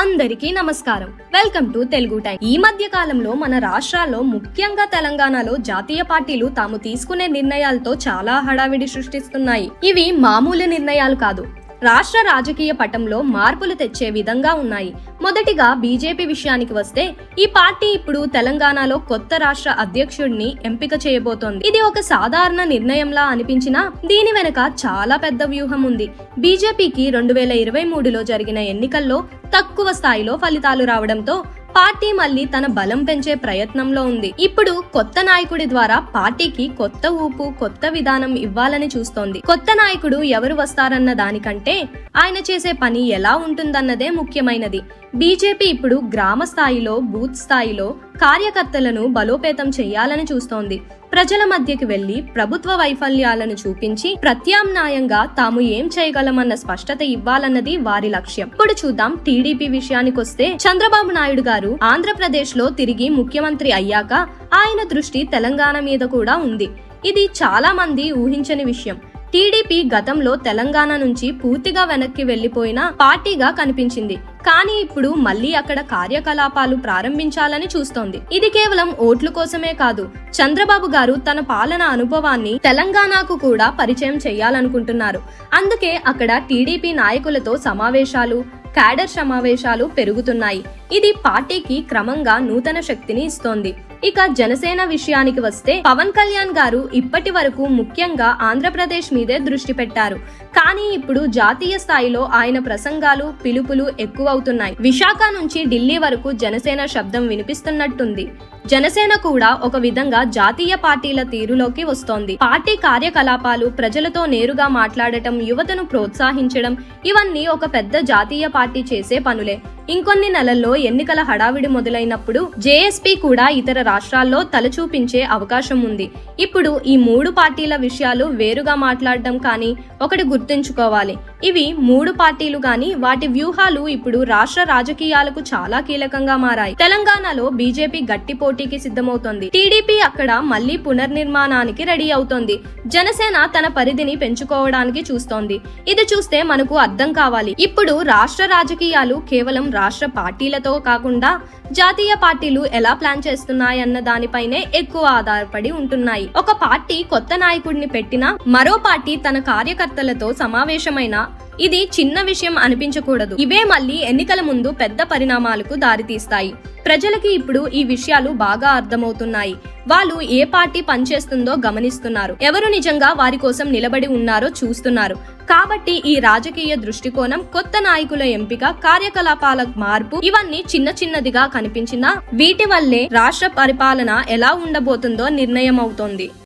అందరికీ నమస్కారం. Welcome to Telugu time ఈ మధ్య కాలంలో మన రాష్ట్రాల్లో ముఖ్యంగా తెలంగాణలో జాతీయ పార్టీలు తాము తీసుకునే నిర్ణయాలతో చాలా హడావిడి సృష్టిస్తున్నాయి. ఇవి మామూలు నిర్ణయాలు కాదు. రాష్ట్ర రాజకీయ పటంలో మార్పులు తెచ్చే విధంగా ఉన్నాయి. మొదటిగా బీజేపీ విషయానికి వస్తే ఈ పార్టీ ఇప్పుడు తెలంగాణలో కొత్త రాష్ట్ర అధ్యక్షుడిని ఎంపిక చేయబోతోంది. ఇది ఒక సాధారణ నిర్ణయంలా అనిపించినా దీని వెనుక చాలా పెద్ద వ్యూహం ఉంది. బీజేపీకి రెండు వేల ఇరవై మూడులో జరిగిన ఎన్నికల్లో తక్కువ స్థాయిలో ఫలితాలు రావడంతో పార్టీ మళ్ళీ తన బలం పెంచే ప్రయత్నంలో ఉంది. ఇప్పుడు కొత్త నాయకుడి ద్వారా పార్టీకి కొత్త ఊపు కొత్త విధానం ఇవ్వాలని చూస్తోంది. కొత్త నాయకుడు ఎవరు వస్తారన్న దానికంటే ఆయన చేసే పని ఎలా ఉంటుందన్నదే ముఖ్యమైనది. బీజేపీ ఇప్పుడు గ్రామ స్థాయిలో బూత్ స్థాయిలో కార్యకర్తలను బలోపేతం చేయాలని చూస్తోంది. ప్రజల మధ్యకి వెళ్ళి ప్రభుత్వ వైఫల్యాలను చూపించి ప్రత్యామ్నాయంగా తాము ఏం చేయగలమన్న స్పష్టత ఇవ్వాలన్నది వారి లక్ష్యం. ఇప్పుడు చూద్దాం టీడీపీ విషయానికొస్తే చంద్రబాబు నాయుడు గారు ఆంధ్రప్రదేశ్లో తిరిగి ముఖ్యమంత్రి అయ్యాక ఆయన దృష్టి తెలంగాణ మీద కూడా ఉంది. ఇది చాలా మంది ఊహించని విషయం. టీడీపీ గతంలో తెలంగాణ నుంచి పూర్తిగా వెనక్కి వెళ్ళిపోయిన పార్టీగా కనిపించింది. కానీ ఇప్పుడు మళ్ళీ అక్కడ కార్యకలాపాలు ప్రారంభించాలని చూస్తోంది. ఇది కేవలం ఓట్లు కోసమే కాదు చంద్రబాబు గారు తన పాలన అనుభవాన్ని తెలంగాణకు కూడా పరిచయం చేయాలనుకుంటున్నారు. అందుకే అక్కడ టీడీపీ నాయకులతో సమావేశాలు క్యాడర్ సమావేశాలు పెరుగుతున్నాయి. ఇది పార్టీకి క్రమంగా నూతన శక్తిని ఇస్తోంది. ఇక జనసేన విషయానికి వస్తే పవన్ కళ్యాణ్ గారు ఇప్పటి వరకు ముఖ్యంగా ఆంధ్రప్రదేశ్ మీదే దృష్టి పెట్టారు. కానీ ఇప్పుడు జాతీయ స్థాయిలో ఆయన ప్రసంగాలు పిలుపులు ఎక్కువవుతున్నాయి. విశాఖ నుంచి ఢిల్లీ వరకు జనసేన శబ్దం వినిపిస్తున్నట్టుంది. జనసేన కూడా ఒక విధంగా జాతీయ పార్టీల తీరులోకి వస్తోంది. పార్టీ కార్యకలాపాలు ప్రజలతో నేరుగా మాట్లాడటం యువతను ప్రోత్సహించడం ఇవన్నీ ఒక పెద్ద జాతీయ పార్టీ చేసే పనులే. ఇంకొన్ని నెలల్లో ఎన్నికల హడావిడి మొదలైనప్పుడు జేఎస్పీ కూడా ఇతర రాష్ట్రాల్లో తలచూపించే అవకాశం ఉంది. ఇప్పుడు ఈ మూడు పార్టీల విషయాలు వేరుగా మాట్లాడడం కానీ ఒకటి గుర్తుంచుకోవాలి. ఇవి మూడు పార్టీలు గాని వాటి వ్యూహాలు ఇప్పుడు రాష్ట్ర రాజకీయాలకు చాలా కీలకంగా మారాయి. తెలంగాణలో బీజేపీ గట్టి పోటీకి సిద్ధమవుతోంది. టీడీపీ అక్కడ మళ్ళీ పునర్నిర్మాణానికి రెడీ అవుతోంది. జనసేన తన పరిధిని పెంచుకోవడానికి చూస్తోంది. ఇది చూస్తే మనకు అర్థం కావాలి. ఇప్పుడు రాష్ట్ర రాజకీయాలు కేవలం రాష్ట్ర పార్టీలతో కాకుండా జాతీయ పార్టీలు ఎలా ప్లాన్ చేస్తున్నాయన్న దానిపైనే ఎక్కువ ఆధారపడి ఉంటున్నాయి. ఒక పార్టీ కొత్త నాయకుడిని పెట్టినా మరో పార్టీ తన కార్యకర్తలతో సమావేశమైన ఇది చిన్న విషయం అనిపించకూడదు. ఇవే మళ్ళీ ఎన్నికల ముందు పెద్ద పరిణామాలకు దారితీస్తాయి. ప్రజలకి ఇప్పుడు ఈ విషయాలు బాగా అర్థమవుతున్నాయి. వాళ్ళు ఏ పార్టీ పనిచేస్తుందో గమనిస్తున్నారు. ఎవరు నిజంగా వారి కోసం నిలబడి ఉన్నారో చూస్తున్నారు. కాబట్టి ఈ రాజకీయ దృష్టికోణం కొత్త నాయకుల ఎంపిక కార్యకలాపాల మార్పు ఇవన్నీ చిన్న చిన్నదిగా కనిపించినా వీటి వల్లే రాష్ట్ర పరిపాలన ఎలా ఉండబోతుందో నిర్ణయం అవుతోంది